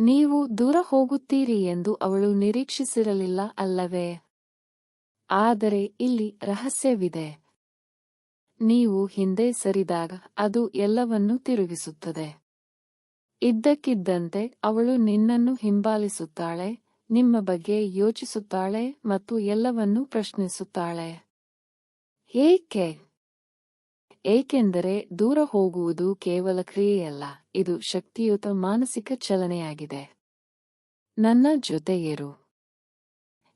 ನೀವು ದೂರ ಹೋಗುತ್ತೀರಿ ಎಂದು ಅವಳು ನಿರೀಕ್ಷಿಸಿರಲಿಲ್ಲ ಅಲ್ಲವೇ? ಆದರೆ ಇಲ್ಲಿ ರಹಸ್ಯವಿದೆ. ನೀವು ಹಿಂದೆ ಸರಿದಾಗ ಅದು ಎಲ್ಲವನ್ನೂ ತಿರುಗಿಸುತ್ತದೆ. ಇದ್ದಕ್ಕಿದ್ದಂತೆ ಅವಳು ನಿನ್ನನ್ನು ಹಿಂಬಾಲಿಸುತ್ತಾಳೆ, ನಿಮ್ಮ ಬಗ್ಗೆ ಯೋಚಿಸುತ್ತಾಳೆ ಮತ್ತು ಎಲ್ಲವನ್ನೂ ಪ್ರಶ್ನಿಸುತ್ತಾಳೆ. ಏಕೆ? ಏಕೆಂದರೆ ದೂರ ಹೋಗುವುದು ಕೇವಲ ಕ್ರಿಯೆಯಲ್ಲ, ಇದು ಶಕ್ತಿಯುತ ಮಾನಸಿಕ ಚಲನೆಯಾಗಿದೆ. ನನ್ನ ಜೊತೆಯರು.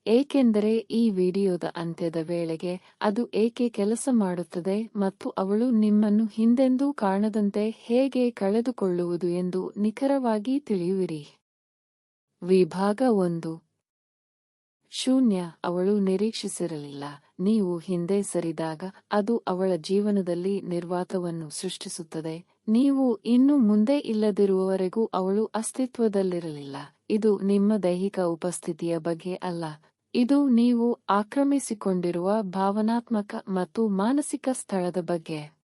ಏಕೆಂದರೆ ಈ ವಿಡಿಯೋದ ಅಂತ್ಯದ ವೇಳೆಗೆ ಅದು ಏಕೆ ಕೆಲಸ ಮಾಡುತ್ತದೆ ಮತ್ತು ಅವಳು ನಿಮ್ಮನ್ನು ಹಿಂದೆಂದೂ ಕಾಣದಂತೆ ಹೇಗೆ ಕಳೆದುಕೊಳ್ಳುವುದು ಎಂದು ನಿಖರವಾಗಿ ತಿಳಿಯುವಿರಿ. ವಿಭಾಗ ಒಂದು. ಶೂನ್ಯ ಅವಳು ನಿರೀಕ್ಷಿಸಿರಲಿಲ್ಲ. ನೀವು ಹಿಂದೆ ಸರಿದಾಗ ಅದು ಅವಳ ಜೀವನದಲ್ಲಿ ನಿರ್ವಾತವನ್ನು ಸೃಷ್ಟಿಸುತ್ತದೆ. ನೀವು ಇನ್ನು ಮುಂದೆ ಇಲ್ಲದಿರುವವರೆಗೂ ಅವಳು ಅಸ್ತಿತ್ವದಲ್ಲಿರಲಿಲ್ಲ. ಇದು ನಿಮ್ಮ ದೈಹಿಕ ಉಪಸ್ಥಿತಿಯ ಬಗ್ಗೆ ಅಲ್ಲ. ಇದು ನೀವು ಆಕ್ರಮಿಸಿಕೊಂಡಿರುವ ಭಾವನಾತ್ಮಕ ಮತ್ತು ಮಾನಸಿಕ ಸ್ಥಳದ ಬಗ್ಗೆ.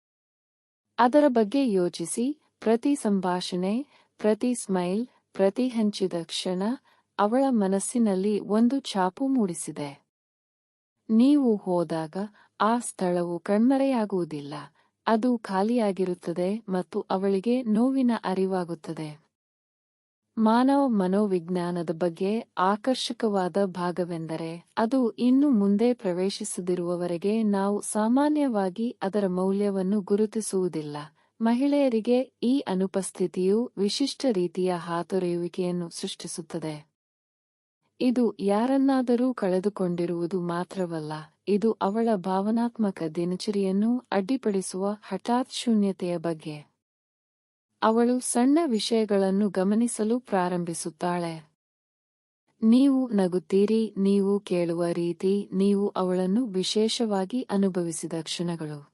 ಅದರ ಬಗ್ಗೆ ಯೋಚಿಸಿ. ಪ್ರತಿ ಸಂಭಾಷಣೆ, ಪ್ರತಿ ಸ್ಮೈಲ್, ಪ್ರತಿ ಹಂಚಿದ ಕ್ಷಣ ಅವಳ ಮನಸ್ಸಿನಲ್ಲಿ ಒಂದು ಛಾಪು ಮೂಡಿಸಿದೆ. ನೀವು ಹೋದಾಗ ಆ ಸ್ಥಳವು ಕಣ್ಮರೆಯಾಗುವುದಿಲ್ಲ, ಅದು ಖಾಲಿಯಾಗಿರುತ್ತದೆ ಮತ್ತು ಅವಳಿಗೆ ನೋವಿನ ಅರಿವಾಗುತ್ತದೆ. ಮಾನವ ಮನೋವಿಜ್ಞಾನದ ಬಗ್ಗೆ ಆಕರ್ಷಕವಾದ ಭಾಗವೆಂದರೆ, ಅದು ಇನ್ನು ಮುಂದೆ ಪ್ರವೇಶಿಸದಿರುವವರೆಗೆ ನಾವು ಸಾಮಾನ್ಯವಾಗಿ ಅದರ ಮೌಲ್ಯವನ್ನು ಗುರುತಿಸುವುದಿಲ್ಲ. ಮಹಿಳೆಯರಿಗೆ ಈ ಅನುಪಸ್ಥಿತಿಯು ವಿಶಿಷ್ಟ ರೀತಿಯ ಹಾತೊರೆಯುವಿಕೆಯನ್ನು ಸೃಷ್ಟಿಸುತ್ತದೆ. ಇದು ಯಾರನ್ನಾದರೂ ಕಳೆದುಕೊಂಡಿರುವುದು ಮಾತ್ರವಲ್ಲ, ಇದು ಅವಳ ಭಾವನಾತ್ಮಕ ದಿನಚರಿಯನ್ನು ಅಡ್ಡಿಪಡಿಸುವ ಹಠಾತ್ ಶೂನ್ಯತೆಯ ಬಗ್ಗೆ. ಅವಳು ಸಣ್ಣ ವಿಷಯಗಳನ್ನು ಗಮನಿಸಲು ಪ್ರಾರಂಭಿಸುತ್ತಾಳೆ. ನೀವು ನಗುತ್ತೀರಿ, ನೀವು ಕೇಳುವ ರೀತಿ, ನೀವು ಅವಳನ್ನು ವಿಶೇಷವಾಗಿ ಅನುಭವಿಸಿದ ಕ್ಷಣಗಳು.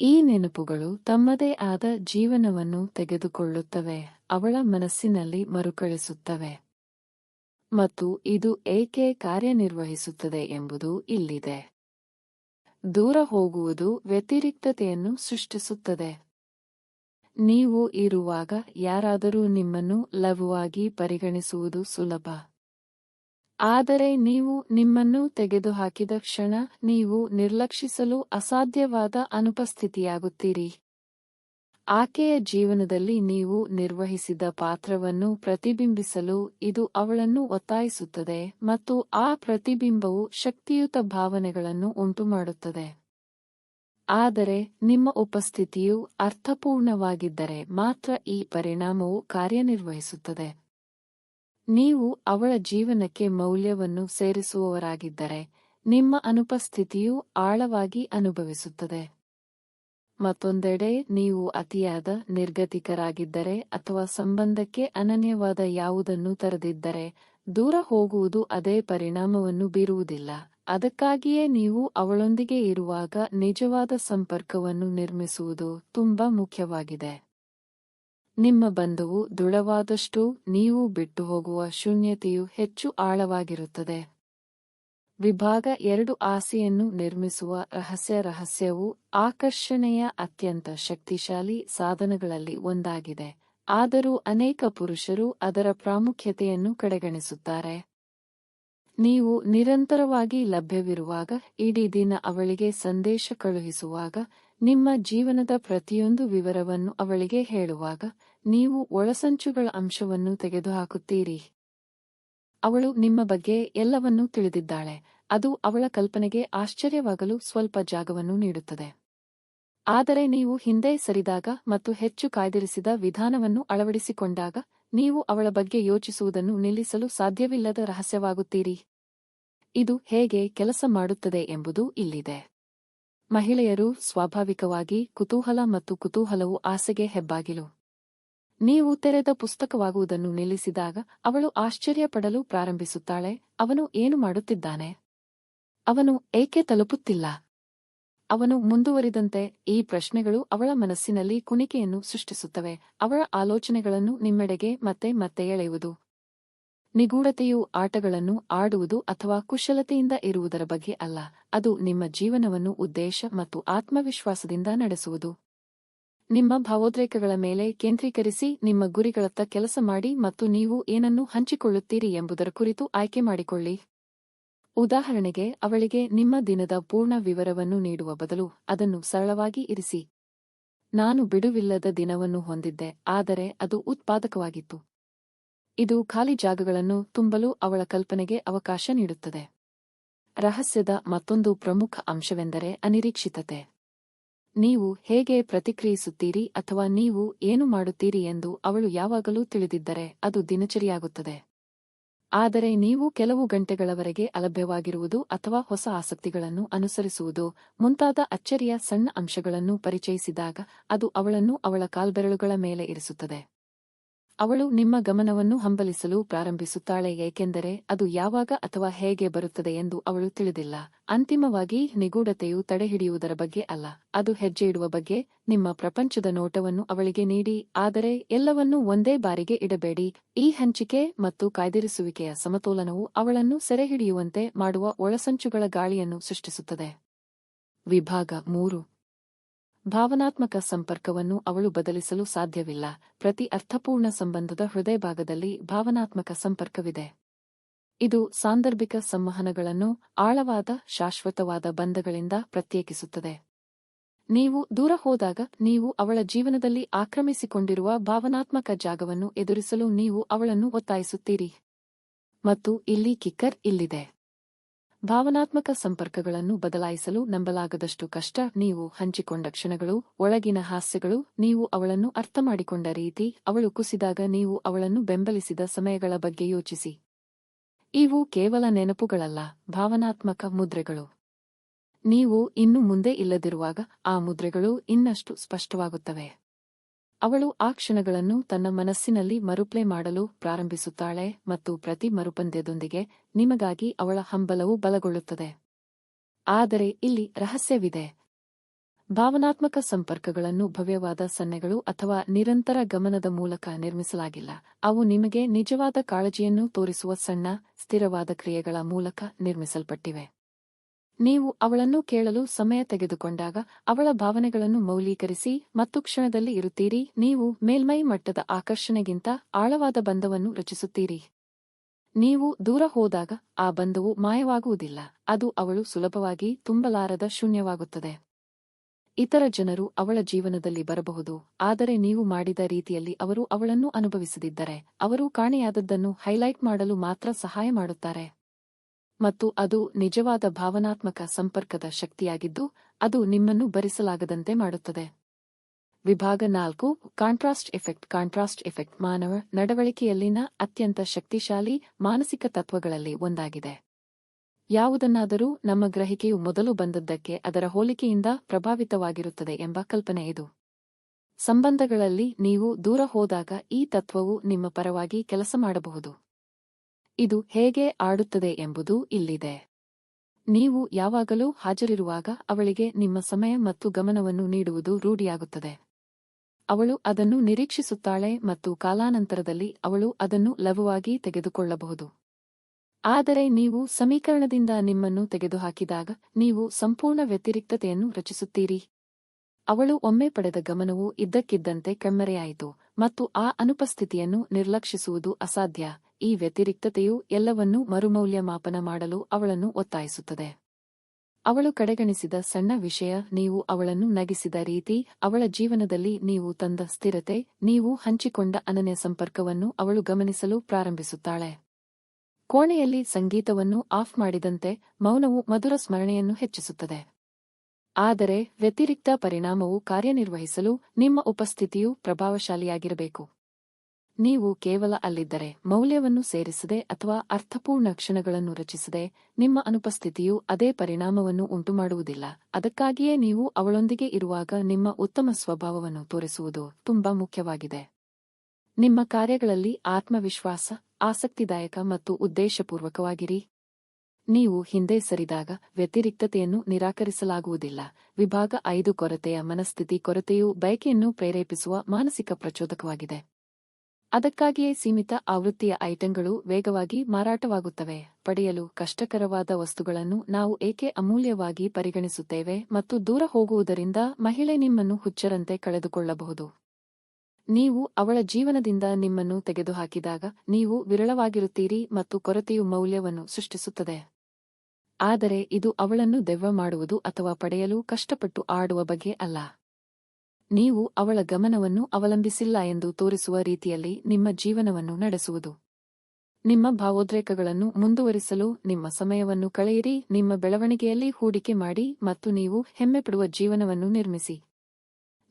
ಈ ನೆನಪುಗಳು ತಮ್ಮದೇ ಆದ ಜೀವನವನ್ನು ತೆಗೆದುಕೊಳ್ಳುತ್ತವೆ, ಅವಳ ಮನಸ್ಸಿನಲ್ಲಿ ಮರುಕಳಿಸುತ್ತವೆ. ಮತ್ತು ಇದು ಏಕೆ ಕಾರ್ಯನಿರ್ವಹಿಸುತ್ತದೆ ಎಂಬುದು ಇಲ್ಲಿದೆ. ದೂರ ಹೋಗುವುದು ವ್ಯತಿರಿಕ್ತತೆಯನ್ನು ಸೃಷ್ಟಿಸುತ್ತದೆ. ನೀವು ಇರುವಾಗ ಯಾರಾದರೂ ನಿಮ್ಮನ್ನು ಲಘುವಾಗಿ ಪರಿಗಣಿಸುವುದು ಸುಲಭ. ಆದರೆ ನೀವು ನಿಮ್ಮನ್ನು ತೆಗೆದುಹಾಕಿದ ಕ್ಷಣ ನೀವು ನಿರ್ಲಕ್ಷಿಸಲು ಅಸಾಧ್ಯವಾದ ಅನುಪಸ್ಥಿತಿಯಾಗುತ್ತೀರಿ. ಆಕೆಯ ಜೀವನದಲ್ಲಿ ನೀವು ನಿರ್ವಹಿಸಿದ ಪಾತ್ರವನ್ನು ಪ್ರತಿಬಿಂಬಿಸಲು ಇದು ಅವಳನ್ನು ಒತ್ತಾಯಿಸುತ್ತದೆ ಮತ್ತು ಆ ಪ್ರತಿಬಿಂಬವು ಶಕ್ತಿಯುತ ಭಾವನೆಗಳನ್ನು ಉಂಟುಮಾಡುತ್ತದೆ. ಆದರೆ, ನಿಮ್ಮ ಉಪಸ್ಥಿತಿಯು ಅರ್ಥಪೂರ್ಣವಾಗಿದ್ದರೆ ಮಾತ್ರ ಈ ಪರಿಣಾಮವು ಕಾರ್ಯನಿರ್ವಹಿಸುತ್ತದೆ. ನೀವು ಅವಳ ಜೀವನಕ್ಕೆ ಮೌಲ್ಯವನ್ನು ಸೇರಿಸುವವರಾಗಿದ್ದರೆ, ನಿಮ್ಮ ಅನುಪಸ್ಥಿತಿಯು ಆಳವಾಗಿ ಅನುಭವಿಸುತ್ತದೆ. ಮತ್ತೊಂದೆಡೆ, ನೀವು ಅತಿಯಾದ ನಿರ್ಗತಿಕರಾಗಿದ್ದರೆ ಅಥವಾ ಸಂಬಂಧಕ್ಕೆ ಅನನ್ಯವಾದ ಯಾವುದನ್ನು ತರದಿದ್ದರೆ, ದೂರ ಹೋಗುವುದು ಅದೇ ಪರಿಣಾಮವನ್ನು ಬೀರುವುದಿಲ್ಲ. ಅದಕ್ಕಾಗಿಯೇ ನೀವು ಅವಳೊಂದಿಗೆ ಇರುವಾಗ ನಿಜವಾದ ಸಂಪರ್ಕವನ್ನು ನಿರ್ಮಿಸುವುದು ತುಂಬಾ ಮುಖ್ಯವಾಗಿದೆ. ನಿಮ್ಮ ಬಂಧವು ದೃಢವಾದಷ್ಟು ನೀವು ಬಿಟ್ಟು ಹೋಗುವ ಶೂನ್ಯತೆಯು ಹೆಚ್ಚು ಆಳವಾಗಿರುತ್ತದೆ. ವಿಭಾಗ ಎರಡು ಆಸೆಯನ್ನು ನಿರ್ಮಿಸುವ ರಹಸ್ಯ ರಹಸ್ಯವು ಆಕರ್ಷಣೆಯ ಅತ್ಯಂತ ಶಕ್ತಿಶಾಲಿ ಸಾಧನಗಳಲ್ಲಿ ಒಂದಾಗಿದೆ. ಆದರೂ ಅನೇಕ ಪುರುಷರು ಅದರ ಪ್ರಾಮುಖ್ಯತೆಯನ್ನು ಕಡೆಗಣಿಸುತ್ತಾರೆ. ನೀವು ನಿರಂತರವಾಗಿ ಲಭ್ಯವಿರುವಾಗ, ಇಡೀ ದಿನ ಅವಳಿಗೆ ಸಂದೇಶ ಕಳುಹಿಸುವಾಗ, ನಿಮ್ಮ ಜೀವನದ ಪ್ರತಿಯೊಂದು ವಿವರವನ್ನು ಅವಳಿಗೆ ಹೇಳುವಾಗ, ನೀವು ಒಳಸಂಚುಗಳ ಅಂಶವನ್ನು ತೆಗೆದುಹಾಕುತ್ತೀರಿ. ಅವಳು ನಿಮ್ಮ ಬಗ್ಗೆ ಎಲ್ಲವನ್ನೂ ತಿಳಿದಿದ್ದಾಳೆ. ಅದು ಅವಳ ಕಲ್ಪನೆಗೆ ಆಶ್ಚರ್ಯವಾಗಲು ಸ್ವಲ್ಪ ಜಾಗವನ್ನು ನೀಡುತ್ತದೆ. ಆದರೆ ನೀವು ಹಿಂದೆ ಸರಿದಾಗ ಮತ್ತು ಹೆಚ್ಚು ಕಾಯ್ದಿರಿಸಿದ ವಿಧಾನವನ್ನು ಅಳವಡಿಸಿಕೊಂಡಾಗ ನೀವು ಅವಳ ಬಗ್ಗೆ ಯೋಚಿಸುವುದನ್ನು ನಿಲ್ಲಿಸಲು ಸಾಧ್ಯವಿಲ್ಲದ ರಹಸ್ಯವಾಗುತ್ತೀರಿ. ಇದು ಹೇಗೆ ಕೆಲಸ ಮಾಡುತ್ತದೆ ಎಂಬುದು ಇಲ್ಲಿದೆ. ಮಹಿಳೆಯರು ಸ್ವಾಭಾವಿಕವಾಗಿ ಕುತೂಹಲ ಮತ್ತು ಕುತೂಹಲವು ಆಸೆಗೆ ಹೆಬ್ಬಾಗಿಲು. ನೀವು ತೆರೆದ ಪುಸ್ತಕವಾಗುವುದನ್ನು ನಿಲ್ಲಿಸಿದಾಗ ಅವಳು ಆಶ್ಚರ್ಯಪಡಲು ಪ್ರಾರಂಭಿಸುತ್ತಾಳೆ, ಅವನು ಏನು ಮಾಡುತ್ತಿದ್ದಾನೆ? ಅವನು ಏಕೆ ತಲುಪುತ್ತಿಲ್ಲ? ಅವನು ಮುಂದುವರಿದಂತೆ ಈ ಪ್ರಶ್ನೆಗಳು ಅವಳ ಮನಸ್ಸಿನಲ್ಲಿ ಕುಣಿಕೆಯನ್ನು ಸೃಷ್ಟಿಸುತ್ತವೆ. ಅವಳ ಆಲೋಚನೆಗಳನ್ನು ನಿಮ್ಮೆಡೆಗೆ ಮತ್ತೆ ಮತ್ತೆ ಎಳೆಯುವುದು. ನಿಗೂಢತೆಯು ಆಟಗಳನ್ನು ಆಡುವುದು ಅಥವಾ ಕುಶಲತೆಯಿಂದ ಇರುವುದರ ಬಗ್ಗೆ ಅಲ್ಲ. ಅದು ನಿಮ್ಮ ಜೀವನವನ್ನು ಉದ್ದೇಶ ಮತ್ತು ಆತ್ಮವಿಶ್ವಾಸದಿಂದ ನಡೆಸುವುದು. ನಿಮ್ಮ ಭಾವೋದ್ರೇಕಗಳ ಮೇಲೆ ಕೇಂದ್ರೀಕರಿಸಿ ನಿಮ್ಮ ಗುರಿಗಳತ್ತ ಕೆಲಸ ಮಾಡಿ ಮತ್ತು ನೀವು ಏನನ್ನು ಹಂಚಿಕೊಳ್ಳುತ್ತೀರಿ ಎಂಬುದರ ಕುರಿತು ಆಯ್ಕೆ ಮಾಡಿಕೊಳ್ಳಿ. ಉದಾಹರಣೆಗೆ, ಅವಳಿಗೆ ನಿಮ್ಮ ದಿನದ ಪೂರ್ಣ ವಿವರವನ್ನು ನೀಡುವ ಬದಲು ಅದನ್ನು ಸರಳವಾಗಿ ಇರಿಸಿ. ನಾನು ಬಿಡುವಿಲ್ಲದ ದಿನವನ್ನು ಹೊಂದಿದ್ದೆ, ಆದರೆ ಅದು ಉತ್ಪಾದಕವಾಗಿತ್ತು. ಇದು ಖಾಲಿ ಜಾಗಗಳನ್ನು ತುಂಬಲು ಅವಳ ಕಲ್ಪನೆಗೆ ಅವಕಾಶ ನೀಡುತ್ತದೆ. ರಹಸ್ಯದ ಮತ್ತೊಂದು ಪ್ರಮುಖ ಅಂಶವೆಂದರೆ ಅನಿರೀಕ್ಷಿತತೆ. ನೀವು ಹೇಗೆ ಪ್ರತಿಕ್ರಿಯಿಸುತ್ತೀರಿ ಅಥವಾ ನೀವು ಏನು ಮಾಡುತ್ತೀರಿ ಎಂದು ಅವಳು ಯಾವಾಗಲೂ ತಿಳಿದಿದ್ದರೆ ಅದು ದಿನಚರಿಯಾಗುತ್ತದೆ. ಆದರೆ ನೀವು ಕೆಲವು ಗಂಟೆಗಳವರೆಗೆ ಅಲಭ್ಯವಾಗಿರುವುದು ಅಥವಾ ಹೊಸ ಆಸಕ್ತಿಗಳನ್ನು ಅನುಸರಿಸುವುದು, ಮುಂತಾದ ಅಚ್ಚರಿಯ ಸಣ್ಣ ಅಂಶಗಳನ್ನು ಪರಿಚಯಿಸಿದಾಗ ಅದು ಅವಳನ್ನು ಅವಳ ಕಾಲ್ಬೆರಳುಗಳ ಮೇಲೆ ಇರಿಸುತ್ತದೆ. ಅವಳು ನಿಮ್ಮ ಗಮನವನ್ನು ಹಂಬಲಿಸಲು ಪ್ರಾರಂಭಿಸುತ್ತಾಳೆ, ಏಕೆಂದರೆ ಅದು ಯಾವಾಗ ಅಥವಾ ಹೇಗೆ ಬರುತ್ತದೆ ಎಂದು ಅವಳು ತಿಳಿದಿಲ್ಲ. ಅಂತಿಮವಾಗಿ ನಿಗೂಢತೆಯು ತಡೆಹಿಡಿಯುವುದರ ಬಗ್ಗೆ ಅಲ್ಲ, ಅದು ಹೆಜ್ಜೆಯಿಡುವ ಬಗ್ಗೆ. ನಿಮ್ಮ ಪ್ರಪಂಚದ ನೋಟವನ್ನು ಅವಳಿಗೆ ನೀಡಿ, ಆದರೆ ಎಲ್ಲವನ್ನೂ ಒಂದೇ ಬಾರಿಗೆ ಇಡಬೇಡಿ. ಈ ಹಂಚಿಕೆ ಮತ್ತು ಕಾಯ್ದಿರಿಸುವಿಕೆಯ ಸಮತೋಲನವು ಅವಳನ್ನು ಸೆರೆಹಿಡಿಯುವಂತೆ ಮಾಡುವ ಒಳಸಂಚುಗಳ ಗಾಳಿಯನ್ನು ಸೃಷ್ಟಿಸುತ್ತದೆ. ವಿಭಾಗ ಮೂರು. ಭಾವನಾತ್ಮಕ ಸಂಪರ್ಕವನ್ನು ಅವಳು ಬದಲಿಸಲು ಸಾಧ್ಯವಿಲ್ಲ. ಪ್ರತಿ ಅರ್ಥಪೂರ್ಣ ಸಂಬಂಧದ ಹೃದಯಭಾಗದಲ್ಲಿ ಭಾವನಾತ್ಮಕ ಸಂಪರ್ಕವಿದೆ. ಇದು ಸಾಂದರ್ಭಿಕ ಸಂವಹನಗಳನ್ನು ಆಳವಾದ, ಶಾಶ್ವತವಾದ ಬಂಧಗಳಿಂದ ಪ್ರತ್ಯೇಕಿಸುತ್ತದೆ. ನೀವು ದೂರ ಹೋದಾಗ ನೀವು ಅವಳ ಜೀವನದಲ್ಲಿ ಆಕ್ರಮಿಸಿಕೊಂಡಿರುವ ಭಾವನಾತ್ಮಕ ಜಾಗವನ್ನು ಎದುರಿಸಲು ನೀವು ಅವಳನ್ನು ಒತ್ತಾಯಿಸುತ್ತೀರಿ. ಮತ್ತು ಇಲ್ಲಿ ಕಿಕ್ಕರ್ ಇಲ್ಲಿದೆ. ಭಾವನಾತ್ಮಕ ಸಂಪರ್ಕಗಳನ್ನು ಬದಲಾಯಿಸಲು ನಂಬಲಾಗದಷ್ಟು ಕಷ್ಟ ನೀವು ಹಂಚಿಕೊಂಡ ಕ್ಷಣಗಳು, ಒಳಗಿನ ಹಾಸ್ಯಗಳು, ನೀವು ಅವಳನ್ನು ಅರ್ಥಮಾಡಿಕೊಂಡ ರೀತಿ, ಅವಳು ಕುಸಿದಾಗ ನೀವು ಅವಳನ್ನು ಬೆಂಬಲಿಸಿದ ಸಮಯಗಳ ಬಗ್ಗೆ ಯೋಚಿಸಿ. ಇವು ಕೇವಲ ನೆನಪುಗಳಲ್ಲ, ಭಾವನಾತ್ಮಕ ಮುದ್ರೆಗಳು. ನೀವು ಇನ್ನು ಮುಂದೆ ಇಲ್ಲದಿರುವಾಗ ಆ ಮುದ್ರೆಗಳು ಇನ್ನಷ್ಟು ಸ್ಪಷ್ಟವಾಗುತ್ತವೆ. ಅವಳು ಆ ಕ್ಷಣಗಳನ್ನು ತನ್ನ ಮನಸ್ಸಿನಲ್ಲಿ ಮರುಪ್ಲೇ ಮಾಡಲು ಪ್ರಾರಂಭಿಸುತ್ತಾಳೆ ಮತ್ತು ಪ್ರತಿ ಮರುಪಂದ್ಯದೊಂದಿಗೆ ನಿಮಗಾಗಿ ಅವಳ ಹಂಬಲವು ಬಲಗೊಳ್ಳುತ್ತದೆ. ಆದರೆ ಇಲ್ಲಿ ರಹಸ್ಯವಿದೆ. ಭಾವನಾತ್ಮಕ ಸಂಪರ್ಕಗಳನ್ನು ಭವ್ಯವಾದ ಸನ್ನೆಗಳು ಅಥವಾ ನಿರಂತರ ಗಮನದ ಮೂಲಕ ನಿರ್ಮಿಸಲಾಗಿಲ್ಲ. ಅವು ನಿಮಗೆ ನಿಜವಾದ ಕಾಳಜಿಯನ್ನು ತೋರಿಸುವ ಸಣ್ಣ, ಸ್ಥಿರವಾದ ಕ್ರಿಯೆಗಳ ಮೂಲಕ ನಿರ್ಮಿಸಲ್ಪಟ್ಟಿವೆ. ನೀವು ಅವಳನ್ನು ಕೇಳಲು ಸಮಯ ತೆಗೆದುಕೊಂಡಾಗ ಅವಳ ಭಾವನೆಗಳನ್ನು ಮೌಲ್ಯೀಕರಿಸಿ ಮತ್ತು ಕ್ಷಣದಲ್ಲಿ ಇರುತ್ತೀರಿ. ನೀವು ಮೇಲ್ಮೈ ಮಟ್ಟದ ಆಕರ್ಷಣೆಗಿಂತ ಆಳವಾದ ಬಂಧವನ್ನು ರಚಿಸುತ್ತೀರಿ. ನೀವು ದೂರ ಹೋದಾಗ ಆ ಬಂಧವು ಮಾಯವಾಗುವುದಿಲ್ಲ, ಅದು ಅವಳು ಸುಲಭವಾಗಿ ತುಂಬಲಾರದ ಶೂನ್ಯವಾಗುತ್ತದೆ. ಇತರ ಜನರು ಅವಳ ಜೀವನದಲ್ಲಿ ಬರಬಹುದು, ಆದರೆ ನೀವು ಮಾಡಿದ ರೀತಿಯಲ್ಲಿ ಅವರು ಅವಳನ್ನು ಅನುಭವಿಸದಿದ್ದರೆ, ಅವರು ಕಾಣೆಯಾದದ್ದನ್ನು ಹೈಲೈಟ್ ಮಾಡಲು ಮಾತ್ರ ಸಹಾಯ ಮಾಡುತ್ತಾರೆ. ಮತ್ತು ಅದು ನಿಜವಾದ ಭಾವನಾತ್ಮಕ ಸಂಪರ್ಕದ ಶಕ್ತಿಯಾಗಿದ್ದು, ಅದು ನಿಮ್ಮನ್ನು ಭರಿಸಲಾಗದಂತೆ ಮಾಡುತ್ತದೆ. ವಿಭಾಗ ನಾಲ್ಕು, ಕಾಂಟ್ರಾಸ್ಟ್ ಎಫೆಕ್ಟ್. ಕಾಂಟ್ರಾಸ್ಟ್ ಎಫೆಕ್ಟ್ ಮಾನವ ನಡವಳಿಕೆಯಲ್ಲಿನ ಅತ್ಯಂತ ಶಕ್ತಿಶಾಲಿ ಮಾನಸಿಕ ತತ್ವಗಳಲ್ಲಿ ಒಂದಾಗಿದೆ. ಯಾವುದನ್ನಾದರೂ ನಮ್ಮ ಗ್ರಹಿಕೆಯು ಮೊದಲು ಬಂದದ್ದಕ್ಕೆ ಅದರ ಹೋಲಿಕೆಯಿಂದ ಪ್ರಭಾವಿತವಾಗಿರುತ್ತದೆ ಎಂಬ ಕಲ್ಪನೆ ಇದು. ಸಂಬಂಧಗಳಲ್ಲಿ ನೀವು ದೂರ ಹೋದಾಗ ಈ ತತ್ವವು ನಿಮ್ಮ ಪರವಾಗಿ ಕೆಲಸ ಮಾಡಬಹುದು. ಇದು ಹೇಗೆ ಆಡುತ್ತದೆ ಎಂಬುದು ಇಲ್ಲಿದೆ. ನೀವು ಯಾವಾಗಲೂ ಹಾಜರಿರುವಾಗ ಅವಳಿಗೆ ನಿಮ್ಮ ಸಮಯ ಮತ್ತು ಗಮನವನ್ನು ನೀಡುವುದು ರೂಢಿಯಾಗುತ್ತದೆ. ಅವಳು ಅದನ್ನು ನಿರೀಕ್ಷಿಸುತ್ತಾಳೆ ಮತ್ತು ಕಾಲಾನಂತರದಲ್ಲಿ ಅವಳು ಅದನ್ನು ಲಘುವಾಗಿ ತೆಗೆದುಕೊಳ್ಳಬಹುದು. ಆದರೆ ನೀವು ಸಮೀಕರಣದಿಂದ ನಿಮ್ಮನ್ನು ತೆಗೆದುಹಾಕಿದಾಗ ನೀವು ಸಂಪೂರ್ಣ ವ್ಯತಿರಿಕ್ತತೆಯನ್ನು ರಚಿಸುತ್ತೀರಿ. ಅವಳು ಒಮ್ಮೆ ಪಡೆದ ಗಮನವು ಇದ್ದಕ್ಕಿದ್ದಂತೆ ಕಣ್ಮರೆಯಾಯಿತು ಮತ್ತು ಆ ಅನುಪಸ್ಥಿತಿಯನ್ನು ನಿರ್ಲಕ್ಷಿಸುವುದು ಅಸಾಧ್ಯ. ಈ ವ್ಯತಿರಿಕ್ತತೆಯು ಎಲ್ಲವನ್ನೂ ಮರುಮೌಲ್ಯಮಾಪನ ಮಾಡಲು ಅವಳನ್ನು ಒತ್ತಾಯಿಸುತ್ತದೆ. ಅವಳು ಕಡೆಗಣಿಸಿದ ಸಣ್ಣ ವಿಷಯ, ನೀವು ಅವಳನ್ನು ನಗಿಸಿದ ರೀತಿ, ಅವಳ ಜೀವನದಲ್ಲಿ ನೀವು ತಂದ ಸ್ಥಿರತೆ, ನೀವು ಹಂಚಿಕೊಂಡ ಅನನ್ಯ ಸಂಪರ್ಕವನ್ನು ಅವಳು ಗಮನಿಸಲು ಪ್ರಾರಂಭಿಸುತ್ತಾಳೆ. ಕೋಣೆಯಲ್ಲಿ ಸಂಗೀತವನ್ನು ಆಫ್ ಮಾಡಿದಂತೆ ಮೌನವು ಮಧುರ ಸ್ಮರಣೆಯನ್ನು ಹೆಚ್ಚಿಸುತ್ತದೆ. ಆದರೆ ವ್ಯತಿರಿಕ್ತ ಪರಿಣಾಮವು ಕಾರ್ಯನಿರ್ವಹಿಸಲು ನಿಮ್ಮ ಉಪಸ್ಥಿತಿಯು ಪ್ರಭಾವಶಾಲಿಯಾಗಿರಬೇಕು. ನೀವು ಕೇವಲ ಅಲ್ಲಿದ್ದರೆ ಮೌಲ್ಯವನ್ನು ಸೇರಿಸದೆ ಅಥವಾ ಅರ್ಥಪೂರ್ಣ ಕ್ಷಣಗಳನ್ನು ರಚಿಸದೆ ನಿಮ್ಮ ಅನುಪಸ್ಥಿತಿಯು ಅದೇ ಪರಿಣಾಮವನ್ನು ಉಂಟುಮಾಡುವುದಿಲ್ಲ. ಅದಕ್ಕಾಗಿಯೇ ನೀವು ಅವಳೊಂದಿಗೆ ಇರುವಾಗ ನಿಮ್ಮ ಉತ್ತಮ ಸ್ವಭಾವವನ್ನು ತೋರಿಸುವುದು ತುಂಬಾ ಮುಖ್ಯವಾಗಿದೆ. ನಿಮ್ಮ ಕಾರ್ಯಗಳಲ್ಲಿ ಆತ್ಮವಿಶ್ವಾಸ, ಆಸಕ್ತಿದಾಯಕ ಮತ್ತು ಉದ್ದೇಶಪೂರ್ವಕವಾಗಿರಿ. ನೀವು ಹಿಂದೆ ಸರಿದಾಗ ವ್ಯತಿರಿಕ್ತತೆಯನ್ನು ನಿರಾಕರಿಸಲಾಗುವುದಿಲ್ಲ. ವಿಭಾಗ ಐದು ಕೊರತೆಯ ಮನಸ್ಥಿತಿ ಕೊರತೆಯು ಬಯಕೆಯನ್ನು ಪ್ರೇರೇಪಿಸುವ ಮಾನಸಿಕ ಪ್ರಚೋದಕವಾಗಿದೆ. ಅದಕ್ಕಾಗಿಯೇ ಸೀಮಿತ ಆವೃತ್ತಿಯ ಐಟಂಗಳು ವೇಗವಾಗಿ ಮಾರಾಟವಾಗುತ್ತವೆ. ಪಡೆಯಲು ಕಷ್ಟಕರವಾದ ವಸ್ತುಗಳನ್ನು ನಾವು ಏಕೆ ಅಮೂಲ್ಯವಾಗಿ ಪರಿಗಣಿಸುತ್ತೇವೆ ಮತ್ತು ದೂರ ಹೋಗುವುದರಿಂದ ಮಹಿಳೆ ನಿಮ್ಮನ್ನು ಹುಚ್ಚರಂತೆ ಕಳೆದುಕೊಳ್ಳಬಹುದು. ನೀವು ಅವಳ ಜೀವನದಿಂದ ನಿಮ್ಮನ್ನು ತೆಗೆದುಹಾಕಿದಾಗ ನೀವು ವಿರಳವಾಗಿರುತ್ತೀರಿ ಮತ್ತು ಕೊರತೆಯು ಮೌಲ್ಯವನ್ನು ಸೃಷ್ಟಿಸುತ್ತದೆ. ಆದರೆ ಇದು ಅವಳನ್ನು ದೆವ್ವ ಮಾಡುವುದು ಅಥವಾ ಪಡೆಯಲು ಕಷ್ಟಪಟ್ಟು ಆಡುವ ಬಗ್ಗೆ ಅಲ್ಲ. ನೀವು ಅವಳ ಗಮನವನ್ನು ಅವಲಂಬಿಸಿಲ್ಲ ಎಂದು ತೋರಿಸುವ ರೀತಿಯಲ್ಲಿ ನಿಮ್ಮ ಜೀವನವನ್ನು ನಡೆಸುವುದು. ನಿಮ್ಮ ಭಾವೋದ್ರೇಕಗಳನ್ನು ಮುಂದುವರಿಸಲು ನಿಮ್ಮ ಸಮಯವನ್ನು ಕಳೆಯಿರಿ, ನಿಮ್ಮ ಬೆಳವಣಿಗೆಯಲ್ಲಿ ಹೂಡಿಕೆ ಮಾಡಿ ಮತ್ತು ನೀವು ಹೆಮ್ಮೆಪಡುವ ಜೀವನವನ್ನು ನಿರ್ಮಿಸಿ.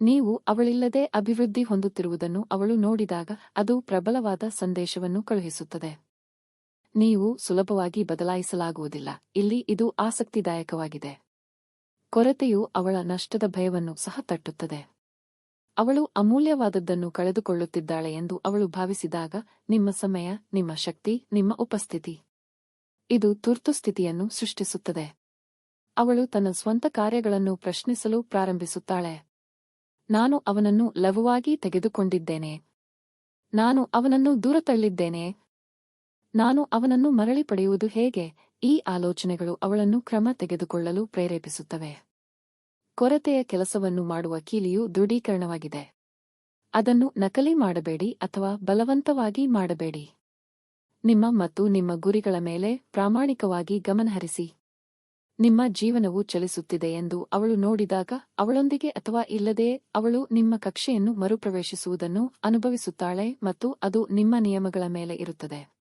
ನೀವು ಅವಳಿಲ್ಲದೆ ಅಭಿವೃದ್ಧಿ ಹೊಂದುತ್ತಿರುವುದನ್ನು ಅವಳು ನೋಡಿದಾಗ ಅದು ಪ್ರಬಲವಾದ ಸಂದೇಶವನ್ನು ಕಳುಹಿಸುತ್ತದೆ. ನೀವು ಸುಲಭವಾಗಿ ಬದಲಾಯಿಸಲಾಗುವುದಿಲ್ಲ, ಇಲ್ಲಿ ಇದು ಆಸಕ್ತಿದಾಯಕವಾಗಿದೆ. ಕೊರತೆಯು ಅವಳ ನಷ್ಟದ ಭಯವನ್ನು ಸಹ ತಟ್ಟುತ್ತದೆ. ಅವಳು ಅಮೂಲ್ಯವಾದದ್ದನ್ನು ಕಳೆದುಕೊಳ್ಳುತ್ತಿದ್ದಾಳೆ ಎಂದು ಅವಳು ಭಾವಿಸಿದಾಗ, ನಿಮ್ಮ ಸಮಯ, ನಿಮ್ಮ ಶಕ್ತಿ, ನಿಮ್ಮ ಉಪಸ್ಥಿತಿ. ಇದು ತುರ್ತು ಸ್ಥಿತಿಯನ್ನು ಸೃಷ್ಟಿಸುತ್ತದೆ. ಅವಳು ತನ್ನ ಸ್ವಂತ ಕಾರ್ಯಗಳನ್ನು ಪ್ರಶ್ನಿಸಲು ಪ್ರಾರಂಭಿಸುತ್ತಾಳೆ. ನಾನು ಅವನನ್ನು ಲಘುವಾಗಿ ತೆಗೆದುಕೊಂಡಿದ್ದೇನೆ. ನಾನು ಅವನನ್ನು ದೂರ ತಳ್ಳಿದ್ದೇನೆ. ನಾನು ಅವನನ್ನು ಮರಳಿ ಪಡೆಯುವುದು ಹೇಗೆ? ಈ ಆಲೋಚನೆಗಳು ಅವಳನ್ನು ಕ್ರಮ ತೆಗೆದುಕೊಳ್ಳಲು ಪ್ರೇರೇಪಿಸುತ್ತವೆ. ಕೊರತೆಯ ಕೆಲಸವನ್ನು ಮಾಡುವ ಕೀಲಿಯು ದೃಢೀಕರಣವಾಗಿದೆ. ಅದನ್ನು ನಕಲಿ ಮಾಡಬೇಡಿ ಅಥವಾ ಬಲವಂತವಾಗಿ ಮಾಡಬೇಡಿ. ನಿಮ್ಮ ಮತ್ತು ನಿಮ್ಮ ಗುರಿಗಳ ಮೇಲೆ ಪ್ರಾಮಾಣಿಕವಾಗಿ ಗಮನಹರಿಸಿ. ನಿಮ್ಮ ಜೀವನವು ಚಲಿಸುತ್ತಿದೆ ಎಂದು ಅವಳು ನೋಡಿದಾಗ ಅವಳೊಂದಿಗೆ ಅಥವಾ ಇಲ್ಲದೆಯೇ ಅವಳು ನಿಮ್ಮ ಕಕ್ಷೆಯನ್ನು ಮರುಪ್ರವೇಶಿಸುವುದನ್ನು ಅನುಭವಿಸುತ್ತಾಳೆ ಮತ್ತು ಅದು ನಿಮ್ಮ ನಿಯಮಗಳ ಮೇಲೆ ಇರುತ್ತದೆ.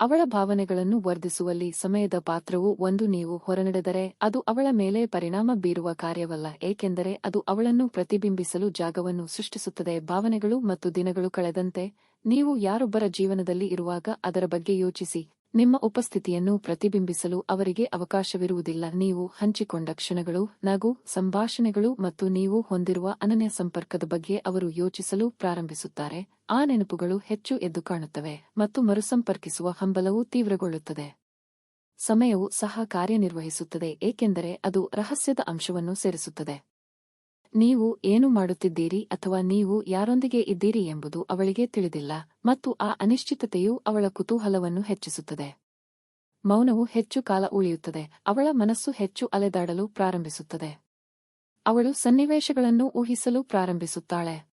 ಅವಳ ಭಾವನೆಗಳನ್ನು ವರ್ಧಿಸುವಲ್ಲಿ ಸಮಯದ ಪಾತ್ರವು ಒಂದು ನೀವು ಹೊರನಡೆದರೆ ಅದು ಅವಳ ಮೇಲೆ ಪರಿಣಾಮ ಬೀರುವ ಕಾರ್ಯವಲ್ಲ, ಏಕೆಂದರೆ ಅದು ಅವಳನ್ನು ಪ್ರತಿಬಿಂಬಿಸಲು ಜಾಗವನ್ನು ಸೃಷ್ಟಿಸುತ್ತದೆ. ಭಾವನೆಗಳು ಮತ್ತು ದಿನಗಳು ಕಳೆದಂತೆ ನೀವು ಯಾರೊಬ್ಬರ ಜೀವನದಲ್ಲಿ ಇರುವಾಗ ಅದರ ಬಗ್ಗೆ ಯೋಚಿಸಿ. ನಿಮ್ಮ ಉಪಸ್ಥಿತಿಯನ್ನು ಪ್ರತಿಬಿಂಬಿಸಲು ಅವರಿಗೆ ಅವಕಾಶವಿರುವುದಿಲ್ಲ. ನೀವು ಹಂಚಿಕೊಂಡ ಕ್ಷಣಗಳು, ನಗು, ಸಂಭಾಷಣೆಗಳು ಮತ್ತು ನೀವು ಹೊಂದಿರುವ ಅನನ್ಯ ಸಂಪರ್ಕದ ಬಗ್ಗೆ ಅವರು ಯೋಚಿಸಲು ಪ್ರಾರಂಭಿಸುತ್ತಾರೆ. ಆ ನೆನಪುಗಳು ಹೆಚ್ಚು ಎದ್ದು ಕಾಣುತ್ತವೆ ಮತ್ತು ಮರುಸಂಪರ್ಕಿಸುವ ಹಂಬಲವು ತೀವ್ರಗೊಳ್ಳುತ್ತದೆ. ಸಮಯವು ಸಹ ಕಾರ್ಯನಿರ್ವಹಿಸುತ್ತದೆ, ಏಕೆಂದರೆ ಅದು ರಹಸ್ಯದ ಅಂಶವನ್ನು ಸೇರಿಸುತ್ತದೆ. ನೀವು ಏನು ಮಾಡುತ್ತಿದ್ದೀರಿ ಅಥವಾ ನೀವು ಯಾರೊಂದಿಗೆ ಇದ್ದೀರಿ ಎಂಬುದು ಅವಳಿಗೆ ತಿಳಿದಿಲ್ಲ ಮತ್ತು ಆ ಅನಿಶ್ಚಿತತೆಯು ಅವಳ ಕುತೂಹಲವನ್ನು ಹೆಚ್ಚಿಸುತ್ತದೆ. ಮೌನವು ಹೆಚ್ಚು ಕಾಲ ಉಳಿಯುತ್ತದೆ, ಅವಳ ಮನಸ್ಸು ಹೆಚ್ಚು ಅಲೆದಾಡಲು ಪ್ರಾರಂಭಿಸುತ್ತದೆ. ಅವಳು ಸನ್ನಿವೇಶಗಳನ್ನು ಊಹಿಸಲು ಪ್ರಾರಂಭಿಸುತ್ತಾಳೆ.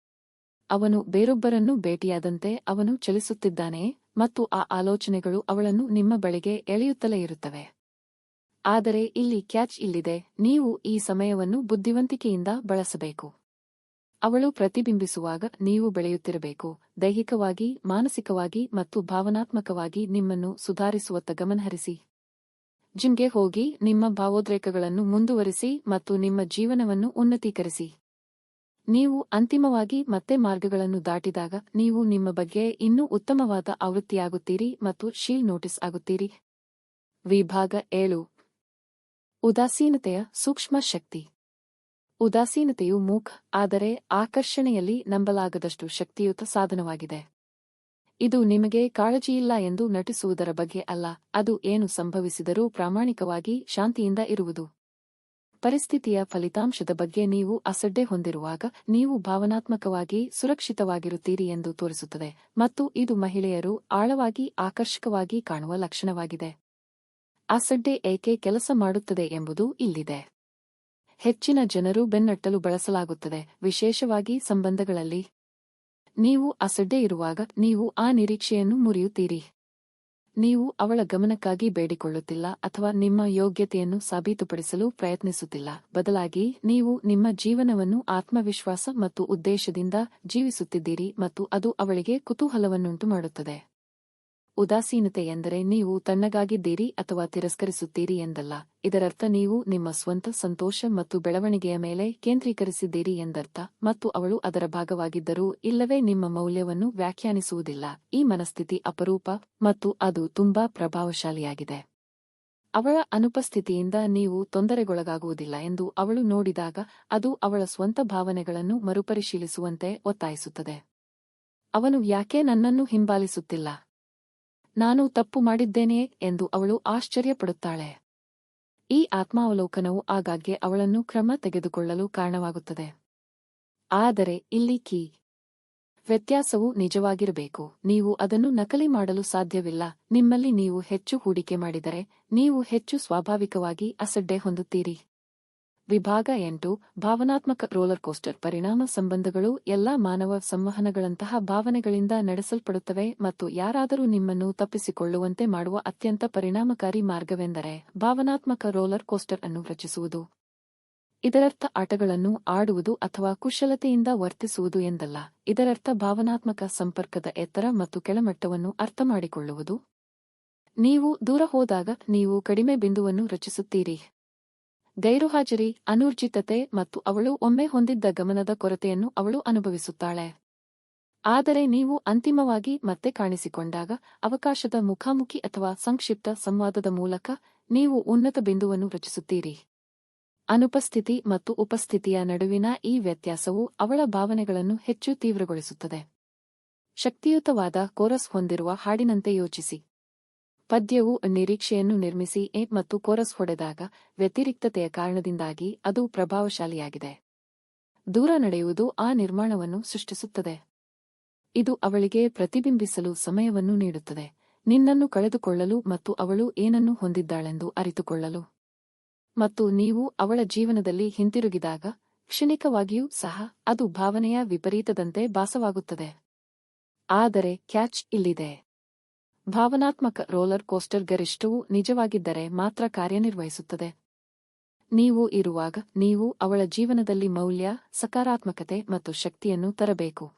ಅವನು ಬೇರೊಬ್ಬರನ್ನು ಭೇಟಿಯಾದಂತೆ ಅವನು ಚಲಿಸುತ್ತಿದ್ದಾನೆ ಮತ್ತು ಆ ಆಲೋಚನೆಗಳು ಅವಳನ್ನು ನಿಮ್ಮ ಬಳಿಗೆ ಎಳೆಯುತ್ತಲೇ ಇರುತ್ತವೆ. ಆದರೆ ಇಲ್ಲಿ ಕ್ಯಾಚ್ ಇಲ್ಲಿದೆ. ನೀವು ಈ ಸಮಯವನ್ನು ಬುದ್ಧಿವಂತಿಕೆಯಿಂದ ಬಳಸಬೇಕು. ಅವಳು ಪ್ರತಿಬಿಂಬಿಸುವಾಗ ನೀವು ಬೆಳೆಯುತ್ತಿರಬೇಕು. ದೈಹಿಕವಾಗಿ, ಮಾನಸಿಕವಾಗಿ ಮತ್ತು ಭಾವನಾತ್ಮಕವಾಗಿ ನಿಮ್ಮನ್ನು ಸುಧಾರಿಸುವತ್ತ ಗಮನಹರಿಸಿ. ಜಿಮ್ಗೆ ಹೋಗಿ ನಿಮ್ಮ ಭಾವೋದ್ರೇಕಗಳನ್ನು ಮುಂದುವರಿಸಿ ಮತ್ತು ನಿಮ್ಮ ಜೀವನವನ್ನು ಉನ್ನತೀಕರಿಸಿ. ನೀವು ಅಂತಿಮವಾಗಿ ಮತ್ತೆ ಮಾರ್ಗಗಳನ್ನು ದಾಟಿದಾಗ ನೀವು ನಿಮ್ಮ ಬಗ್ಗೆ ಇನ್ನೂ ಉತ್ತಮವಾದ ಆವೃತ್ತಿಯಾಗುತ್ತೀರಿ ಮತ್ತು ಶೀಲ್ ನೋಟಿಸ್ ಆಗುತ್ತೀರಿ. ವಿಭಾಗ ಏಳು. ಉದಾಸೀನತೆಯ ಸೂಕ್ಷ್ಮ ಶಕ್ತಿ. ಉದಾಸೀನತೆಯು ಮೂಕ್, ಆದರೆ ಆಕರ್ಷಣೆಯಲ್ಲಿ ನಂಬಲಾಗದಷ್ಟು ಶಕ್ತಿಯುತ ಸಾಧನವಾಗಿದೆ. ಇದು ನಿಮಗೆ ಕಾಳಜಿಯಿಲ್ಲ ಎಂದು ನಟಿಸುವುದರ ಬಗ್ಗೆ ಅಲ್ಲ, ಅದು ಏನು ಸಂಭವಿಸಿದರೂ ಪ್ರಾಮಾಣಿಕವಾಗಿ ಶಾಂತಿಯಿಂದ ಇರುವುದು. ಪರಿಸ್ಥಿತಿಯ ಫಲಿತಾಂಶದ ಬಗ್ಗೆ ನೀವು ಅಸಡ್ಡೆ ಹೊಂದಿರುವಾಗ ನೀವು ಭಾವನಾತ್ಮಕವಾಗಿ ಸುರಕ್ಷಿತವಾಗಿರುತ್ತೀರಿ ಎಂದು ತೋರಿಸುತ್ತದೆ, ಮತ್ತು ಇದು ಮಹಿಳೆಯರು ಆಳವಾಗಿ ಆಕರ್ಷಕವಾಗಿ ಕಾಣುವ ಲಕ್ಷಣವಾಗಿದೆ. ಅಸಡ್ಡೆ ಏಕೆ ಕೆಲಸ ಮಾಡುತ್ತದೆ ಎಂಬುದು ಇಲ್ಲಿದೆ. ಹೆಚ್ಚಿನ ಜನರು ಬೆನ್ನಟ್ಟಲು ಬಳಸಲಾಗುತ್ತದೆ, ವಿಶೇಷವಾಗಿ ಸಂಬಂಧಗಳಲ್ಲಿ. ನೀವು ಅಸಡ್ಡೆ ಇರುವಾಗ ನೀವು ಆ ನಿರೀಕ್ಷೆಯನ್ನು ಮುರಿಯುತ್ತೀರಿ. ನೀವು ಅವಳ ಗಮನಕ್ಕಾಗಿ ಬೇಡಿಕೊಳ್ಳುತ್ತಿಲ್ಲ ಅಥವಾ ನಿಮ್ಮ ಯೋಗ್ಯತೆಯನ್ನು ಸಾಬೀತುಪಡಿಸಲು ಪ್ರಯತ್ನಿಸುತ್ತಿಲ್ಲ. ಬದಲಾಗಿ, ನೀವು ನಿಮ್ಮ ಜೀವನವನ್ನು ಆತ್ಮವಿಶ್ವಾಸ ಮತ್ತು ಉದ್ದೇಶದಿಂದ ಜೀವಿಸುತ್ತಿದ್ದೀರಿ ಮತ್ತು ಅದು ಅವಳಿಗೆ ಕುತೂಹಲವನ್ನುಂಟು ಮಾಡುತ್ತದೆ ಉದಾಸೀನತೆ ಎಂದರೆ ನೀವು ತಣ್ಣಗಾಗಿದ್ದೀರಿ ಅಥವಾ ತಿರಸ್ಕರಿಸುತ್ತೀರಿ ಎಂದಲ್ಲ. ಇದರರ್ಥ ನೀವು ನಿಮ್ಮ ಸ್ವಂತ ಸಂತೋಷ ಮತ್ತು ಬೆಳವಣಿಗೆಯ ಮೇಲೆ ಕೇಂದ್ರೀಕರಿಸಿದ್ದೀರಿ ಎಂದರ್ಥ. ಮತ್ತು ಅವಳು ಅದರ ಭಾಗವಾಗಿದ್ದರೂ ಇಲ್ಲವೇ ನಿಮ್ಮ ಮೌಲ್ಯವನ್ನು ವ್ಯಾಖ್ಯಾನಿಸುವುದಿಲ್ಲ. ಈ ಮನಸ್ಥಿತಿ ಅಪರೂಪ ಮತ್ತು ಅದು ತುಂಬಾ ಪ್ರಭಾವಶಾಲಿಯಾಗಿದೆ. ಅವಳ ಅನುಪಸ್ಥಿತಿಯಿಂದ ನೀವು ತೊಂದರೆಗೊಳಗಾಗುವುದಿಲ್ಲ ಎಂದು ಅವಳು ನೋಡಿದಾಗ ಅದು ಅವಳ ಸ್ವಂತ ಭಾವನೆಗಳನ್ನು ಮರುಪರಿಶೀಲಿಸುವಂತೆ ಒತ್ತಾಯಿಸುತ್ತದೆ. ಅವನು ಯಾಕೆ ನನ್ನನ್ನು ಹಿಂಬಾಲಿಸುತ್ತಿಲ್ಲ? ನಾನು ತಪ್ಪು ಮಾಡಿದ್ದೇನೆ ಎಂದು ಅವಳು ಆಶ್ಚರ್ಯಪಡುತ್ತಾಳೆ. ಈ ಆತ್ಮಾವಲೋಕನವು ಆಗಾಗ್ಗೆ ಅವಳನ್ನು ಕ್ರಮ ತೆಗೆದುಕೊಳ್ಳಲು ಕಾರಣವಾಗುತ್ತದೆ. ಆದರೆ ಇಲ್ಲಿ ಕೀ. ವ್ಯತ್ಯಾಸವು ನಿಜವಾಗಿರಬೇಕು. ನೀವು ಅದನ್ನು ನಕಲಿ ಮಾಡಲು ಸಾಧ್ಯವಿಲ್ಲ. ನಿಮ್ಮಲ್ಲಿ ನೀವು ಹೆಚ್ಚು ಹೂಡಿಕೆ ಮಾಡಿದರೆ, ನೀವು ಹೆಚ್ಚು ಸ್ವಾಭಾವಿಕವಾಗಿ ಅಸಡ್ಡೆ ಹೊಂದುತ್ತೀರಿ. ವಿಭಾಗ ಎಂಟು, ಭಾವನಾತ್ಮಕ ರೋಲರ್ ಕೋಸ್ಟರ್ ಪರಿಣಾಮ ಸಂಬಂಧಗಳು ಎಲ್ಲಾ ಮಾನವ ಸಂವಹನಗಳಂತಹ ಭಾವನೆಗಳಿಂದ ನಡೆಸಲ್ಪಡುತ್ತವೆ ಮತ್ತು ಯಾರಾದರೂ ನಿಮ್ಮನ್ನು ತಪ್ಪಿಸಿಕೊಳ್ಳುವಂತೆ ಮಾಡುವ ಅತ್ಯಂತ ಪರಿಣಾಮಕಾರಿ ಮಾರ್ಗವೆಂದರೆ ಭಾವನಾತ್ಮಕ ರೋಲರ್ ಕೋಸ್ಟರ್ ಅನ್ನು ರಚಿಸುವುದು. ಇದರರ್ಥ ಆಟಗಳನ್ನು ಆಡುವುದು ಅಥವಾ ಕುಶಲತೆಯಿಂದ ವರ್ತಿಸುವುದು ಎಂದಲ್ಲ, ಇದರರ್ಥ ಭಾವನಾತ್ಮಕ ಸಂಪರ್ಕದ ಎತ್ತರ ಮತ್ತು ಕೆಳಮಟ್ಟವನ್ನು ಅರ್ಥಮಾಡಿಕೊಳ್ಳುವುದು. ನೀವು ದೂರ ಹೋದಾಗ ನೀವು ಕಡಿಮೆ ಬಿಂದುವನ್ನು ರಚಿಸುತ್ತೀರಿ. ಗೈರುಹಾಜರಿ ಅನೂರ್ಜಿತತೆ ಮತ್ತು ಅವಳು ಒಮ್ಮೆ ಹೊಂದಿದ್ದ ಗಮನದ ಕೊರತೆಯನ್ನು ಅವಳು ಅನುಭವಿಸುತ್ತಾಳೆ. ಆದರೆ ನೀವು ಅಂತಿಮವಾಗಿ ಮತ್ತೆ ಕಾಣಿಸಿಕೊಂಡಾಗ ಅವಕಾಶದ ಮುಖಾಮುಖಿ ಅಥವಾ ಸಂಕ್ಷಿಪ್ತ ಸಂವಾದದ ಮೂಲಕ ನೀವು ಉನ್ನತ ಬಿಂದುವನ್ನು ರಚಿಸುತ್ತೀರಿ. ಅನುಪಸ್ಥಿತಿ ಮತ್ತು ಉಪಸ್ಥಿತಿಯ ನಡುವಿನ ಈ ವ್ಯತ್ಯಾಸವು ಅವಳ ಭಾವನೆಗಳನ್ನು ಹೆಚ್ಚು ತೀವ್ರಗೊಳಿಸುತ್ತದೆ. ಶಕ್ತಿಯುತವಾದ ಕೋರಸ್ ಹೊಂದಿರುವ ಹಾಡಿನಂತೆ ಯೋಚಿಸಿ. ಪದ್ಯವು ನಿರೀಕ್ಷೆಯನ್ನು ನಿರ್ಮಿಸಿ ಎ ಮತ್ತು ಕೋರಸ್ ಹೊಡೆದಾಗ ವ್ಯತಿರಿಕ್ತತೆಯ ಕಾರಣದಿಂದಾಗಿ ಅದು ಪ್ರಭಾವಶಾಲಿಯಾಗಿದೆ. ದೂರ ನಡೆಯುವುದು ಆ ನಿರ್ಮಾಣವನ್ನು ಸೃಷ್ಟಿಸುತ್ತದೆ. ಇದು ಅವಳಿಗೆ ಪ್ರತಿಬಿಂಬಿಸಲು ಸಮಯವನ್ನು ನೀಡುತ್ತದೆ. ನಿನ್ನನ್ನು ಕಳೆದುಕೊಳ್ಳಲು ಮತ್ತು ಅವಳು ಏನನ್ನು ಹೊಂದಿದ್ದಾಳೆಂದು ಅರಿತುಕೊಳ್ಳಲು. ಮತ್ತು ನೀವು ಅವಳ ಜೀವನದಲ್ಲಿ ಹಿಂತಿರುಗಿದಾಗ ಕ್ಷಣಿಕವಾಗಿಯೂ ಸಹ ಅದು ಭಾವನೆಯ ವಿಪರೀತದಂತೆ ಭಾಸವಾಗುತ್ತದೆ. ಆದರೆ ಕ್ಯಾಚ್ ಇಲ್ಲಿದೆ. ಭಾವನಾತ್ಮಕ ರೋಲರ್ ಕೋಸ್ಟರ್ ಗರಿಷ್ಠವು ನಿಜವಾಗಿದ್ದರೆ ಮಾತ್ರ ಕಾರ್ಯನಿರ್ವಹಿಸುತ್ತದೆ. ನೀವು ಇರುವಾಗ ನೀವು ಅವಳ ಜೀವನದಲ್ಲಿ ಮೌಲ್ಯ, ಸಕಾರಾತ್ಮಕತೆ ಮತ್ತು ಶಕ್ತಿಯನ್ನು ತರಬೇಕು.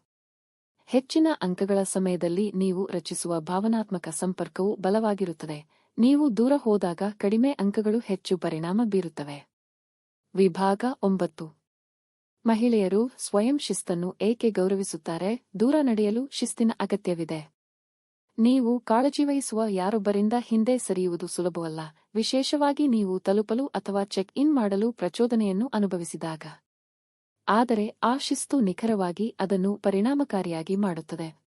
ಹೆಚ್ಚಿನ ಅಂಕಗಳ ಸಮಯದಲ್ಲಿ ನೀವು ರಚಿಸುವ ಭಾವನಾತ್ಮಕ ಸಂಪರ್ಕವು ಬಲವಾಗಿರುತ್ತದೆ. ನೀವು ದೂರ ಹೋದಾಗ ಕಡಿಮೆ ಅಂಕಗಳು ಹೆಚ್ಚು ಪರಿಣಾಮ ಬೀರುತ್ತವೆ. ವಿಭಾಗ ಒಂಬತ್ತು. ಮಹಿಳೆಯರು ಸ್ವಯಂ ಶಿಸ್ತನ್ನು ಏಕೆ ಗೌರವಿಸುತ್ತಾರೆ? ದೂರ ನಡೆಯಲು ಶಿಸ್ತಿನ ಅಗತ್ಯವಿದೆ. ನೀವು ಕಾಳಜಿವಹಿಸುವ ಯಾರೊಬ್ಬರಿಂದ ಹಿಂದೆ ಸರಿಯುವುದು ಸುಲಭವಲ್ಲ. ವಿಶೇಷವಾಗಿ ನೀವು ತಲುಪಲು ಅಥವಾ ಚೆಕ್ ಇನ್ ಮಾಡಲು ಪ್ರಚೋದನೆಯನ್ನು ಅನುಭವಿಸಿದಾಗ. ಆದರೆ ಆ ಶಿಸ್ತು ನಿಖರವಾಗಿ ಅದನ್ನು ಪರಿಣಾಮಕಾರಿಯಾಗಿ ಮಾಡುತ್ತದೆ.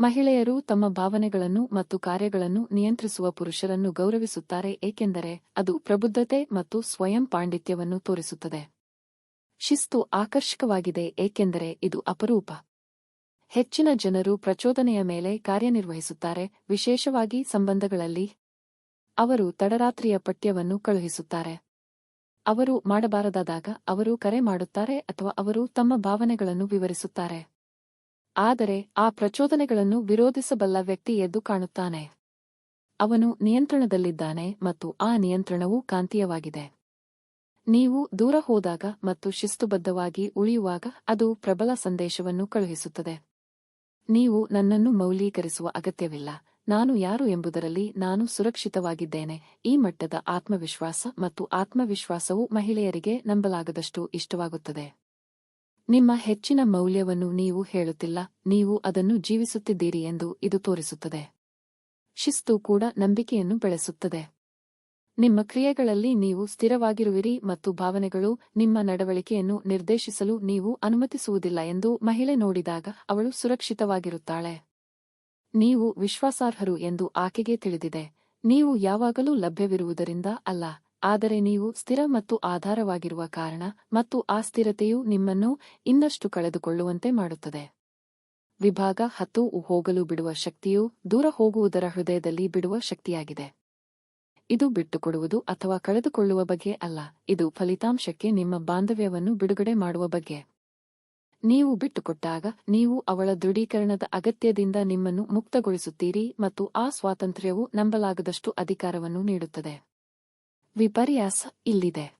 ಮಹಿಳೆಯರು ತಮ್ಮ ಭಾವನೆಗಳನ್ನು ಮತ್ತು ಕಾರ್ಯಗಳನ್ನು ನಿಯಂತ್ರಿಸುವ ಪುರುಷರನ್ನು ಗೌರವಿಸುತ್ತಾರೆ, ಏಕೆಂದರೆ ಅದು ಪ್ರಬುದ್ಧತೆ ಮತ್ತು ಸ್ವಯಂ ಪಾಂಡಿತ್ಯವನ್ನು ತೋರಿಸುತ್ತದೆ. ಶಿಸ್ತು ಆಕರ್ಷಕವಾಗಿದೆ, ಏಕೆಂದರೆ ಇದು ಅಪರೂಪ. ಹೆಚ್ಚಿನ ಜನರು ಪ್ರಚೋದನೆಯ ಮೇಲೆ ಕಾರ್ಯನಿರ್ವಹಿಸುತ್ತಾರೆ, ವಿಶೇಷವಾಗಿ ಸಂಬಂಧಗಳಲ್ಲಿ. ಅವರು ತಡರಾತ್ರಿಯ ಪಠ್ಯವನ್ನು ಕಳುಹಿಸುತ್ತಾರೆ. ಅವರು ಮಾಡಬಾರದಾದಾಗ ಅವರು ಕರೆ ಮಾಡುತ್ತಾರೆ ಅಥವಾ ಅವರು ತಮ್ಮ ಭಾವನೆಗಳನ್ನು ವಿವರಿಸುತ್ತಾರೆ. ಆದರೆ ಆ ಪ್ರಚೋದನೆಗಳನ್ನು ವಿರೋಧಿಸಬಲ್ಲ ವ್ಯಕ್ತಿ ಎದ್ದು ಕಾಣುತ್ತಾನೆ. ಅವನು ನಿಯಂತ್ರಣದಲ್ಲಿದ್ದಾನೆ ಮತ್ತು ಆ ನಿಯಂತ್ರಣವು ಕಾಂತೀಯವಾಗಿದೆ. ನೀವು ದೂರ ಹೋದಾಗ ಮತ್ತು ಶಿಸ್ತುಬದ್ಧವಾಗಿ ಉಳಿಯುವಾಗ ಅದು ಪ್ರಬಲ ಸಂದೇಶವನ್ನು ಕಳುಹಿಸುತ್ತದೆ. ನೀವು ನನ್ನನ್ನು ಮೌಲ್ಯೀಕರಿಸುವ ಅಗತ್ಯವಿಲ್ಲ. ನಾನು ಯಾರು ಎಂಬುದರಲ್ಲಿ ನಾನು ಸುರಕ್ಷಿತವಾಗಿದ್ದೇನೆ. ಈ ಮಟ್ಟದ ಆತ್ಮವಿಶ್ವಾಸ ಮತ್ತು ಆತ್ಮವಿಶ್ವಾಸವು ಮಹಿಳೆಯರಿಗೆ ನಂಬಲಾಗದಷ್ಟು ಇಷ್ಟವಾಗುತ್ತದೆ. ನಿಮ್ಮ ಹೆಚ್ಚಿನ ಮೌಲ್ಯವನ್ನು ನೀವು ಹೇಳುತ್ತಿಲ್ಲ. ನೀವು ಅದನ್ನು ಜೀವಿಸುತ್ತಿದ್ದೀರಿ ಎಂದು ಇದು ತೋರಿಸುತ್ತದೆ. ಶಿಸ್ತು ಕೂಡ ನಂಬಿಕೆಯನ್ನು ಬೆಳೆಸುತ್ತದೆ. ನಿಮ್ಮ ಕ್ರಿಯೆಗಳಲ್ಲಿ ನೀವು ಸ್ಥಿರವಾಗಿರುವಿರಿ ಮತ್ತು ಭಾವನೆಗಳು ನಿಮ್ಮ ನಡವಳಿಕೆಯನ್ನು ನಿರ್ದೇಶಿಸಲು ನೀವು ಅನುಮತಿಸುವುದಿಲ್ಲ ಎಂದು ಮಹಿಳೆ ನೋಡಿದಾಗ ಅವಳು ಸುರಕ್ಷಿತವಾಗಿರುತ್ತಾಳೆ. ನೀವು ವಿಶ್ವಾಸಾರ್ಹರು ಎಂದು ಆಕೆಗೆ ತಿಳಿದಿದೆ. ನೀವು ಯಾವಾಗಲೂ ಲಭ್ಯವಿರುವುದರಿಂದ ಅಲ್ಲ, ಆದರೆ ನೀವು ಸ್ಥಿರ ಮತ್ತು ಆಧಾರವಾಗಿರುವ ಕಾರಣ ಮತ್ತು ಆ ಸ್ಥಿರತೆಯು ನಿಮ್ಮನ್ನು ಇನ್ನಷ್ಟು ಕಳೆದುಕೊಳ್ಳುವಂತೆ ಮಾಡುತ್ತದೆ. ವಿಭಾಗ ಹತ್ತು, ಹೋಗಲು ಬಿಡುವ ಶಕ್ತಿಯು ದೂರ ಹೋಗುವುದರ ಹೃದಯದಲ್ಲಿ ಬಿಡುವ ಶಕ್ತಿಯಾಗಿದೆ. ಇದು ಬಿಟ್ಟುಕೊಡುವುದು ಅಥವಾ ಕಳೆದುಕೊಳ್ಳುವ ಬಗ್ಗೆ ಅಲ್ಲ, ಇದು ಫಲಿತಾಂಶಕ್ಕೆ ನಿಮ್ಮ ಬಾಂಧವ್ಯವನ್ನು ಬಿಡುಗಡೆ ಮಾಡುವ ಬಗ್ಗೆ. ನೀವು ಬಿಟ್ಟುಕೊಟ್ಟಾಗ ನೀವು ಅವಳ ದೃಢೀಕರಣದ ಅಗತ್ಯದಿಂದ ನಿಮ್ಮನ್ನು ಮುಕ್ತಗೊಳಿಸುತ್ತೀರಿ ಮತ್ತು ಆ ಸ್ವಾತಂತ್ರ್ಯವು ನಂಬಲಾಗದಷ್ಟು ಅಧಿಕಾರವನ್ನು ನೀಡುತ್ತದೆ. ವಿಪರ್ಯಾಸ ಇಲ್ಲಿದೆ.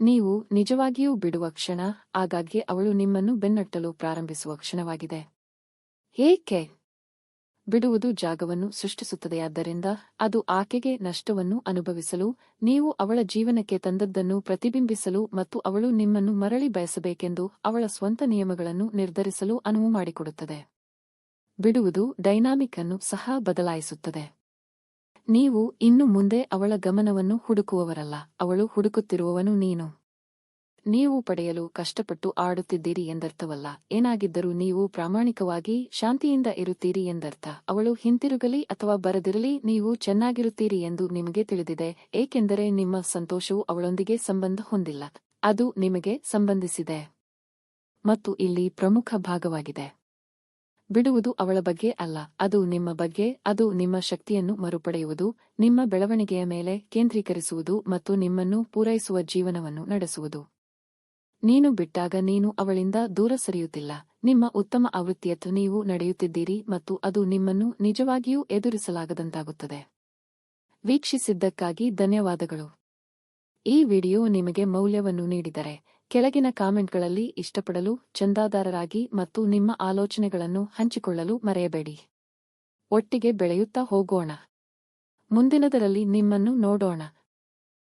ನೀವು ನಿಜವಾಗಿಯೂ ಬಿಡುವ ಕ್ಷಣ, ಆಗಾಗ್ಗೆ ಅವಳು ನಿಮ್ಮನ್ನು ಬೆನ್ನಟ್ಟಲು ಪ್ರಾರಂಭಿಸುವ ಕ್ಷಣವಾಗಿದೆ. ಏಕೆ? ಬಿಡುವುದು ಜಾಗವನ್ನು ಸೃಷ್ಟಿಸುತ್ತದೆಯಾದ್ದರಿಂದ ಅದು ಆಕೆಗೆ ನಷ್ಟವನ್ನು ಅನುಭವಿಸಲು, ನೀವು ಅವಳ ಜೀವನಕ್ಕೆ ತಂದದ್ದನ್ನು ಪ್ರತಿಬಿಂಬಿಸಲು ಮತ್ತು ಅವಳು ನಿಮ್ಮನ್ನು ಮರಳಿ ಬಯಸಬೇಕೆಂದು ಅವಳ ಸ್ವಂತ ನಿಯಮಗಳನ್ನು ನಿರ್ಧರಿಸಲು ಅನುವು ಮಾಡಿಕೊಡುತ್ತದೆ. ಬಿಡುವುದು ಡೈನಾಮಿಕ್ ಅನ್ನು ಸಹ ಬದಲಾಯಿಸುತ್ತದೆ. ನೀವು ಇನ್ನು ಮುಂದೆ ಅವಳ ಗಮನವನ್ನು ಹುಡುಕುವವರಲ್ಲ, ಅವಳು ಹುಡುಕುತ್ತಿರುವವನು ನೀನು. ನೀವು ಪಡೆಯಲು ಕಷ್ಟಪಟ್ಟು ಆಡುತ್ತಿದ್ದೀರಿ ಎಂದರ್ಥವಲ್ಲ. ಏನಾಗಿದ್ದರೂ ನೀವು ಪ್ರಾಮಾಣಿಕವಾಗಿ ಶಾಂತಿಯಿಂದ ಇರುತ್ತೀರಿ ಎಂದರ್ಥ. ಅವಳು ಹಿಂತಿರುಗಲಿ ಅಥವಾ ಬರದಿರಲಿ, ನೀವು ಚೆನ್ನಾಗಿರುತ್ತೀರಿ ಎಂದು ನಿಮಗೆ ತಿಳಿದಿದೆ, ಏಕೆಂದರೆ ನಿಮ್ಮ ಸಂತೋಷವು ಅವಳೊಂದಿಗೆ ಸಂಬಂಧ ಹೊಂದಿಲ್ಲ. ಅದು ನಿಮಗೆ ಸಂಬಂಧಿಸಿದೆ ಮತ್ತು ಇಲ್ಲಿ ಪ್ರಮುಖ ಭಾಗವಾಗಿದೆ. ಬಿಡುವುದು ಅವಳ ಬಗ್ಗೆ ಅಲ್ಲ, ಅದು ನಿಮ್ಮ ಬಗ್ಗೆ, ಅದು ನಿಮ್ಮ ಶಕ್ತಿಯನ್ನು ಮರುಪಡೆಯುವುದು, ನಿಮ್ಮ ಬೆಳವಣಿಗೆಯ ಮೇಲೆ ಕೇಂದ್ರೀಕರಿಸುವುದು ಮತ್ತು ನಿಮ್ಮನ್ನು ಪೂರೈಸುವ ಜೀವನವನ್ನು ನಡೆಸುವುದು. ನೀನು ಬಿಟ್ಟಾಗ ನೀನು ಅವಳಿಂದ ದೂರ ಸರಿಯುತ್ತಿಲ್ಲ. ನಿಮ್ಮ ಉತ್ತಮ ಆವೃತ್ತಿಯತ್ತು ನೀವು ನಡೆಯುತ್ತಿದ್ದೀರಿ ಮತ್ತು ಅದು ನಿಮ್ಮನ್ನು ನಿಜವಾಗಿಯೂ ಎದುರಿಸಲಾಗದಂತಾಗುತ್ತದೆ. ವೀಕ್ಷಿಸಿದ್ದಕ್ಕಾಗಿ ಧನ್ಯವಾದಗಳು. ಈ ವಿಡಿಯೋ ನಿಮಗೆ ಮೌಲ್ಯವನ್ನು ನೀಡಿದರೆ ಕೆಳಗಿನ ಕಾಮೆಂಟ್ಗಳಲ್ಲಿ ಇಷ್ಟಪಡಲು ಚಂದಾದಾರರಾಗಿ ಮತ್ತು ನಿಮ್ಮ ಆಲೋಚನೆಗಳನ್ನು ಹಂಚಿಕೊಳ್ಳಲು ಮರೆಯಬೇಡಿ. ಒಟ್ಟಿಗೆ ಬೆಳೆಯುತ್ತಾ ಹೋಗೋಣ. ಮುಂದಿನದರಲ್ಲಿ ನಿಮ್ಮನ್ನು ನೋಡೋಣ.